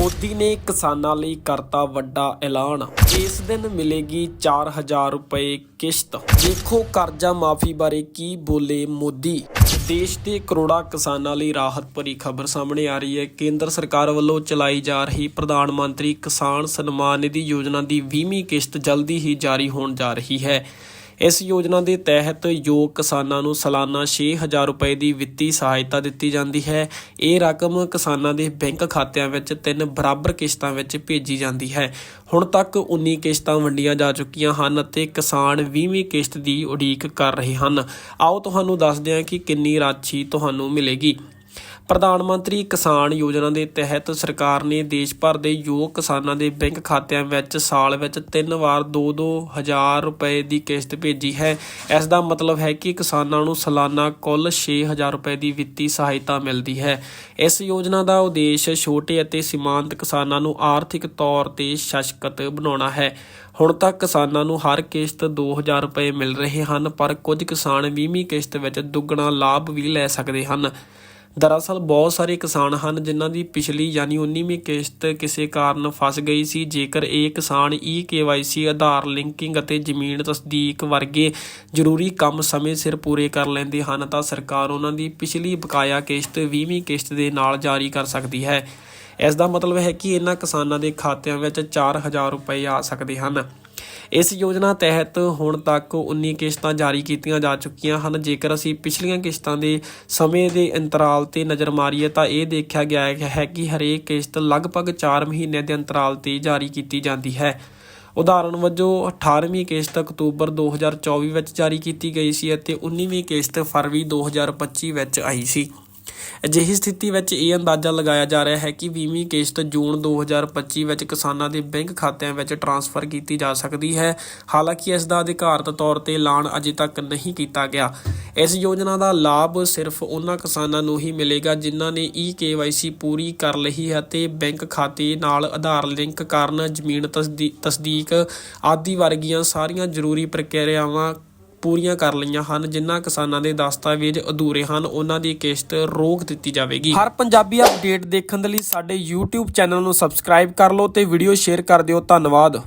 ਮੋਦੀ ਨੇ ਕਿਸਾਨਾਂ ਲਈ ਕਰਤਾ ਵੱਡਾ ਐਲਾਨ। ਇਸ ਦਿਨ ਮਿਲੇਗੀ 4000 ਰੁਪਏ ਕਿਸ਼ਤ। ਦੇਖੋ ਕਰਜ਼ਾ ਮਾਫੀ ਬਾਰੇ ਕੀ ਬੋਲੇ ਮੋਦੀ। ਦੇਸ਼ ਦੇ ਕਰੋੜਾਂ ਕਿਸਾਨਾਂ ਲਈ ਰਾਹਤ ਭਰੀ ਖਬਰ ਸਾਹਮਣੇ ਆ ਰਹੀ ਹੈ। ਕੇਂਦਰ ਸਰਕਾਰ ਵੱਲੋਂ ਚਲਾਈ ਜਾ ਰਹੀ ਪ੍ਰਧਾਨ ਮੰਤਰੀ ਕਿਸਾਨ ਸਨਮਾਨ ਨਿਧੀ ਯੋਜਨਾ ਦੀ 20ਵੀਂ ਕਿਸ਼ਤ ਜਲਦੀ ਹੀ ਜਾਰੀ ਹੋਣ ਜਾ ਰਹੀ ਹੈ। ਇਸ ਯੋਜਨਾ ਦੇ ਤਹਿਤ ਯੋਗ ਕਿਸਾਨਾਂ ਨੂੰ ਸਾਲਾਨਾ 6000 ਰੁਪਏ ਦੀ ਵਿੱਤੀ ਸਹਾਇਤਾ ਦਿੱਤੀ ਜਾਂਦੀ ਹੈ। ਇਹ ਰਕਮ ਕਿਸਾਨਾਂ ਦੇ ਬੈਂਕ ਖਾਤਿਆਂ ਵਿੱਚ ਤਿੰਨ ਬਰਾਬਰ ਕਿਸ਼ਤਾਂ ਵਿੱਚ ਭੇਜੀ ਜਾਂਦੀ ਹੈ। ਹੁਣ ਤੱਕ 19 ਕਿਸ਼ਤਾਂ ਵੰਡੀਆਂ ਜਾ ਚੁੱਕੀਆਂ ਹਨ ਅਤੇ ਕਿਸਾਨ 20ਵੀਂ ਕਿਸ਼ਤ ਦੀ ਉਡੀਕ ਕਰ ਰਹੇ ਹਨ। ਆਓ ਤੁਹਾਨੂੰ ਦੱਸਦੇ ਹਾਂ ਕਿ ਕਿੰਨੀ ਰਾਸ਼ੀ ਤੁਹਾਨੂੰ ਮਿਲੇਗੀ। ਪ੍ਰਧਾਨ ਮੰਤਰੀ ਕਿਸਾਨ ਯੋਜਨਾ ਦੇ ਤਹਿਤ ਸਰਕਾਰ ਨੇ ਦੇਸ਼ ਭਰ ਦੇ ਯੋਗ ਕਿਸਾਨਾਂ ਦੇ ਬੈਂਕ ਖਾਤਿਆਂ ਵਿੱਚ ਸਾਲ ਵਿੱਚ ਤਿੰਨ ਵਾਰ 2-2 ਹਜ਼ਾਰ ਰੁਪਏ ਦੀ ਕਿਸ਼ਤ ਭੇਜੀ ਹੈ। ਇਸ ਦਾ ਮਤਲਬ ਹੈ ਕਿ ਕਿਸਾਨਾਂ ਨੂੰ ਸਾਲਾਨਾ ਕੁੱਲ 6000 ਰੁਪਏ ਦੀ ਵਿੱਤੀ ਸਹਾਇਤਾ ਮਿਲਦੀ ਹੈ। ਇਸ ਯੋਜਨਾ ਦਾ ਉਦੇਸ਼ ਛੋਟੇ ਅਤੇ ਸੀਮਾਂਤ ਕਿਸਾਨਾਂ ਨੂੰ ਆਰਥਿਕ ਤੌਰ ਤੇ ਸਸ਼ਕਤ ਬਣਾਉਣਾ ਹੈ। ਹੁਣ ਤੱਕ ਕਿਸਾਨਾਂ ਨੂੰ ਹਰ ਕਿਸ਼ਤ 2000 ਰੁਪਏ ਮਿਲ ਰਹੇ ਹਨ, ਪਰ ਕੁਝ ਕਿਸਾਨ 20ਵੀਂ ਕਿਸ਼ਤ ਵਿੱਚ ਦੁੱਗਣਾ ਲਾਭ ਵੀ ਲੈ ਸਕਦੇ ਹਨ। ਦਰਅਸਲ ਬਹੁਤ ਸਾਰੇ ਕਿਸਾਨ ਹਨ ਜਿਨ੍ਹਾਂ ਦੀ ਪਿਛਲੀ ਯਾਨੀ 19ਵੀਂ ਕਿਸ਼ਤ ਕਿਸੇ ਕਾਰਨ ਫਸ ਗਈ ਸੀ। ਜੇਕਰ ਇਹ ਕਿਸਾਨ ਈ ਕੇਵਾਈਸੀ ਆਧਾਰ ਲਿੰਕਿੰਗ ਅਤੇ ਜ਼ਮੀਨ ਤਸਦੀਕ ਵਰਗੇ ਜ਼ਰੂਰੀ ਕੰਮ ਸਮੇਂ ਸਿਰ ਪੂਰੇ ਕਰ ਲੈਂਦੇ ਹਨ, ਤਾਂ ਸਰਕਾਰ ਉਹਨਾਂ ਦੀ ਪਿਛਲੀ ਬਕਾਇਆ ਕਿਸ਼ਤ 20ਵੀਂ ਕਿਸ਼ਤ ਦੇ ਨਾਲ ਜਾਰੀ ਕਰ ਸਕਦੀ ਹੈ। ਇਸ ਦਾ ਮਤਲਬ ਹੈ ਕਿ ਇਹਨਾਂ ਕਿਸਾਨਾਂ ਦੇ ਖਾਤਿਆਂ ਵਿੱਚ 4000 ਰੁਪਏ ਆ ਸਕਦੇ ਹਨ। ਇਸ ਯੋਜਨਾ ਤਹਿਤ ਹੁਣ ਤੱਕ 19 ਕਿਸ਼ਤਾਂ ਜਾਰੀ ਕੀਤੀਆਂ ਜਾ ਚੁੱਕੀਆਂ ਹਨ। ਜੇਕਰ ਅਸੀਂ ਪਿਛਲੀਆਂ ਕਿਸ਼ਤਾਂ ਦੇ ਸਮੇਂ ਦੇ ਅੰਤਰਾਲ ਤੇ ਨਜ਼ਰ ਮਾਰੀਏ ਤਾਂ ਇਹ ਦੇਖਿਆ ਗਿਆ ਹੈ ਕਿ ਹਰੇਕ ਕਿਸ਼ਤ ਲਗਭਗ 4 ਮਹੀਨਿਆਂ ਦੇ ਅੰਤਰਾਲ ਤੇ ਜਾਰੀ ਕੀਤੀ ਜਾਂਦੀ ਹੈ। ਉਦਾਹਰਣ ਵਜੋਂ 18ਵੀਂ ਕਿਸ਼ਤ ਅਕਤੂਬਰ 2024 ਵਿੱਚ ਜਾਰੀ ਕੀਤੀ ਗਈ ਸੀ ਅਤੇ 19ਵੀਂ ਕਿਸ਼ਤ ਫਰਵਰੀ 2025 ਵਿੱਚ ਆਈ ਸੀ। ਅਜਿਹੀ ਸਥਿਤੀ ਵਿੱਚ ਇਹ ਅੰਦਾਜ਼ਾ ਲਗਾਇਆ ਜਾ ਰਿਹਾ ਹੈ ਕਿ 20ਵੀਂ ਕਿਸ਼ਤ ਜੂਨ 2025 ਵਿੱਚ ਕਿਸਾਨਾਂ ਦੇ ਬੈਂਕ ਖਾਤਿਆਂ ਵਿੱਚ ਟ੍ਰਾਂਸਫਰ ਕੀਤੀ ਜਾ ਸਕਦੀ ਹੈ। ਹਾਲਾਂਕਿ ਇਸ ਦਾ ਅਧਿਕਾਰਤ ਤੌਰ ਤੇ ਐਲਾਨ ਅਜੇ ਤੱਕ ਨਹੀਂ ਕੀਤਾ ਗਿਆ। ਇਸ ਯੋਜਨਾ ਦਾ ਲਾਭ ਸਿਰਫ ਉਹਨਾਂ ਕਿਸਾਨਾਂ ਨੂੰ ਹੀ ਮਿਲੇਗਾ ਜਿਨ੍ਹਾਂ ਨੇ ਈ ਕੇਵਾਈਸੀ ਪੂਰੀ ਕਰ ਲਈ ਹੈ ਤੇ ਬੈਂਕ ਖਾਤੇ ਨਾਲ ਆਧਾਰ ਲਿੰਕ ਕਾਰਨ, ਜ਼ਮੀਨ ਤਸਦੀ- ਤਸਦੀਕ ਆਦਿ ਵਰਗੀਆਂ ਸਾਰੀਆਂ ਜ਼ਰੂਰੀ ਪ੍ਰਕਿਰਿਆਵਾਂ ਪੂਰੀਆਂ ਕਰ ਲਈਆਂ ਹਨ, ਜਿਨ੍ਹਾਂ ਕਿਸਾਨਾਂ ਦੇ ਦਸਤਾਵੇਜ਼ ਅਧੂਰੇ ਹਨ, ਉਹਨਾਂ ਦੀ ਕਿਸ਼ਤ ਰੋਕ ਦਿੱਤੀ ਜਾਵੇਗੀ। ਹਰ ਪੰਜਾਬੀ ਅਪਡੇਟ ਦੇਖਣ ਦੇ ਲਈ ਸਾਡੇ YouTube ਚੈਨਲ ਨੂੰ ਸਬਸਕ੍ਰਾਈਬ ਕਰ ਲਓ ਤੇ ਵੀਡੀਓ ਸ਼ੇਅਰ ਕਰ ਦਿਓ। ਧੰਨਵਾਦ।